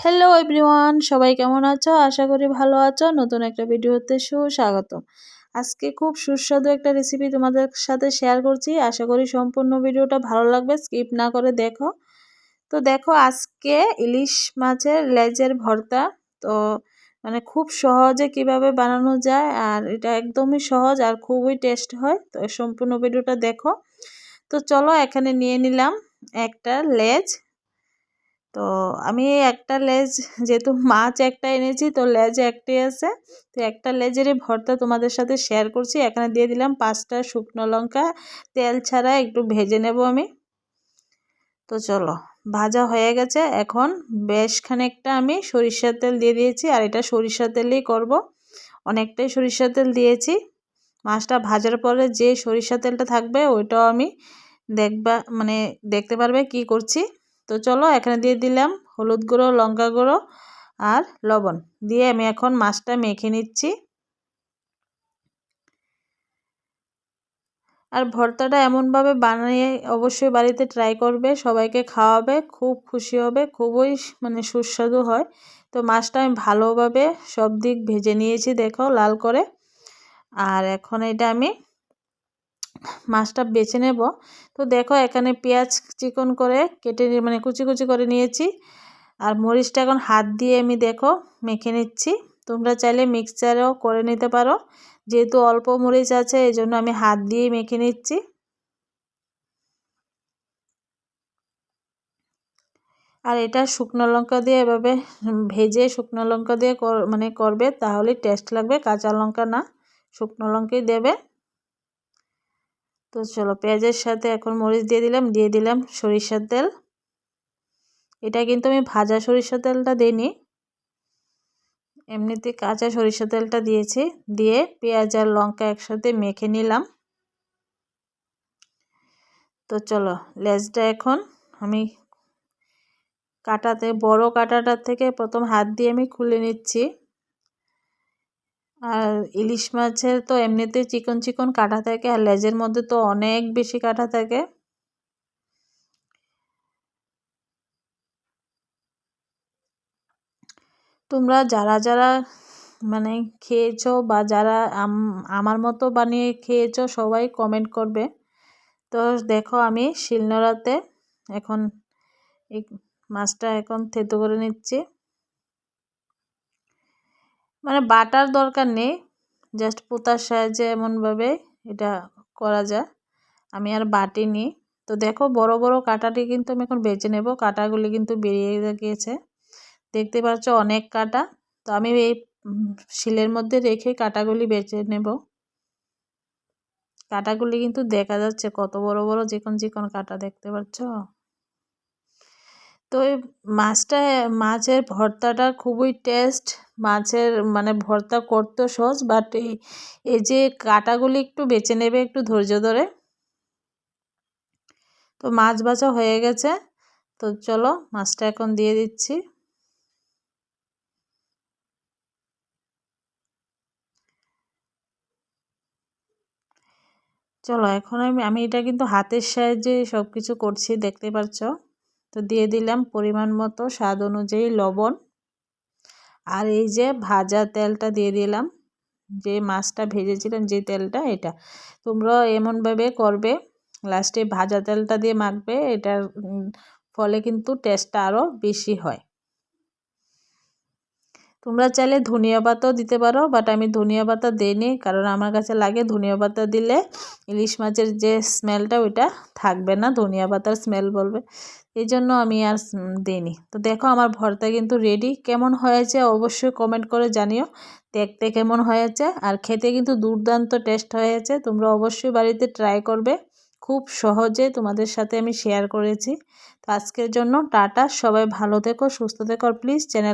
Hello everyone সবাই কেমন আছো? আশা করি ভালো আছো। নতুন একটা ভিডিওতে সুস্বাগত আজকে খুব সুস্বাদু একটা রেসিপি তোমাদের সাথে শেয়ার করছি। আশা করি সম্পূর্ণ ভিডিওটা ভালো লাগবে স্কিপ না করে দেখো। তো দেখো, আজকে ইলিশ মাছের লেজের ভর্তা। তো মানে খুব সহজে কীভাবে বানানো যায় আর এটা একদমই সহজ আর খুবই টেস্ট হয়। তো সম্পূর্ণ ভিডিওটা দেখো। তো চলো এখানে নিয়ে নিলাম একটা লেজ। তো আমি একটা লেজ, যেহেতু মাছ একটা এনেছি, তো লেজ একটাই আছে। তো একটা লেজেরই ভর্তা তোমাদের সাথে শেয়ার করছি। এখানে দিয়ে দিলাম পাঁচটা শুকনো লঙ্কা। তেল ছাড়া একটু ভেজে নেব আমি। তো চলো, ভাজা হয়ে গেছে। এখন বেশ খানিকটা আমি সরিষার তেল দিয়ে দিয়েছি, আর এটা সরিষার তেলেই করব। অনেকটাই সরিষার তেল দিয়েছি। মাছটা ভাজার পরে যে সরিষার তেলটা থাকবে, ওইটাও আমি দেখবা মানে দেখতে পারবে কি করছি। তো চলো এখানে দিয়ে দিলাম হলুদ গুঁড়ো, লঙ্কা গুঁড়ো আর লবণ। দিয়ে আমি এখন মাছটা মেখে নিচ্ছি। আর ভর্তাটা এমনভাবে বানিয়ে অবশ্যই বাড়িতে ট্রাই করবে, সবাইকে খাওয়াবে, খুব খুশি হবে, খুবই মানে সুস্বাদু হয়। তো মাছটা আমি ভালোভাবে সব দিক ভেজে নিয়েছি, দেখো লাল করে। আর এখন এটা আমি মাছটা বেছে নেব। তো দেখো এখানে পেঁয়াজ চিকন করে কেটে মানে কুচি কুচি করে নিয়েছি। আর মরিচটা এখন হাত দিয়ে আমি দেখো মেখে নিচ্ছি। তোমরা চাইলে মিক্সচারেও করে নিতে পারো। যেহেতু অল্প মরিচ আছে এই জন্য আমি হাত দিয়ে মেখে নিচ্ছি। আর এটা শুকনো লঙ্কা দিয়ে এভাবে ভেজে শুকনো লঙ্কা দিয়ে মানে করবে, তাহলে টেস্ট লাগবে। কাঁচা লঙ্কা না, শুকনো লঙ্কাই দেবে। তো চলো পেঁয়াজের সাথে এখন মরিচ দিয়ে দিলাম দিয়ে দিলাম সরিষার তেল। এটা কিন্তু আমি ভাজা সরিষার তেলটা দিইনি। এমনিতে কাঁচা সরিষার তেলটা দিয়েছি, দিয়ে পেঁয়াজ আর লঙ্কা একসাথে মেখে নিলাম। তো চলো, লেজটা এখন আমি কাটাতে, বড় কাটাটার থেকে প্রথম হাত দিয়ে আমি খুলে নিচ্ছি। আর ইলিশ মাছের তো এমনিতে চিকন চিকন কাটা থাকে, আর লেজের মধ্যে তো অনেক বেশি কাটা থাকে। তোমরা যারা যারা মানে খেয়েছো বা যারা আমার মতো বানিয়ে খেয়েছো সবাই কমেন্ট করবে। তো দেখো আমি শিলনোড়াতে এখন মাছটা এখন থেতো করে নিচ্ছি। মানে বাটার দরকার নেই জাস্ট পোতার সাহায্যে এমনভাবে এটা করা যায়। আমি আর বাটিনি তো দেখো বড় বড় কাটাটি কিন্তু আমি এখন বেছে নেব। কাটাগুলি কিন্তু বেরিয়ে গিয়েছে। দেখতে পাচ্ছ অনেক কাটা। তো আমি এই শিলের মধ্যে রেখে কাটাগুলি বেছে নেব। কাটাগুলি কিন্তু দেখা যাচ্ছে কত বড় বড় চিকন চিকন কাটা, দেখতে পাচ্ছ? তো এই মাছটা, মাছের ভর্তাটা খুবই টেস্ট মাছের মানে ভর্তা করতে সহজ বাট এই এই যে কাটাগুলি একটু বেছে নেবে একটু ধৈর্য ধরে। তো মাছ বাছা হয়ে গেছে, তো চলো মাছটা এখন দিয়ে দিচ্ছি। চলো এখন আমি আমি এটা কিন্তু হাতের সাহায্যে সব কিছু করছি, দেখতে পাচ্ছ? তো দিয়ে দিলাম পরিমাণ মতো স্বাদ অনুযায়ী লবণ। আর এই যে ভাজা তেলটা দিয়ে দিলাম, যে মাছটা ভেজেছিলাম, যে তেলটা এটা। তোমরা এমনভাবে করবে, লাস্টে ভাজা তেলটা দিয়ে মাখবে, এটার ফলে কিন্তু টেস্টটা আরও বেশি হয়। তোমরা চাইলে ধনিয়া পাতাও দিতে পারো বাট আমি ধনিয়া পাতা দিইনি, কারণ আমার কাছে লাগে ধনিয়া পাতা দিলে ইলিশ মাছের যে স্মেলটা ওইটা থাকবে না, ধনিয়া পাতার স্মেল বলবে। এই জন্য আমি আর দিইনি। তো দেখো আমার ভর্তা কিন্তু রেডি কেমন হয়েছে অবশ্যই কমেন্ট করে জানিও। দেখতে কেমন হয়েছে আর খেতে কিন্তু দুর্দান্ত টেস্ট হয়েছে। তোমরা অবশ্যই বাড়িতে ট্রাই করবে। খুব সহজে তোমাদের সাথে আমি শেয়ার করেছি। তো আজকের জন্য টাটা। সবাই ভালো থেকো, সুস্থ থেকো প্লিজ চ্যানেল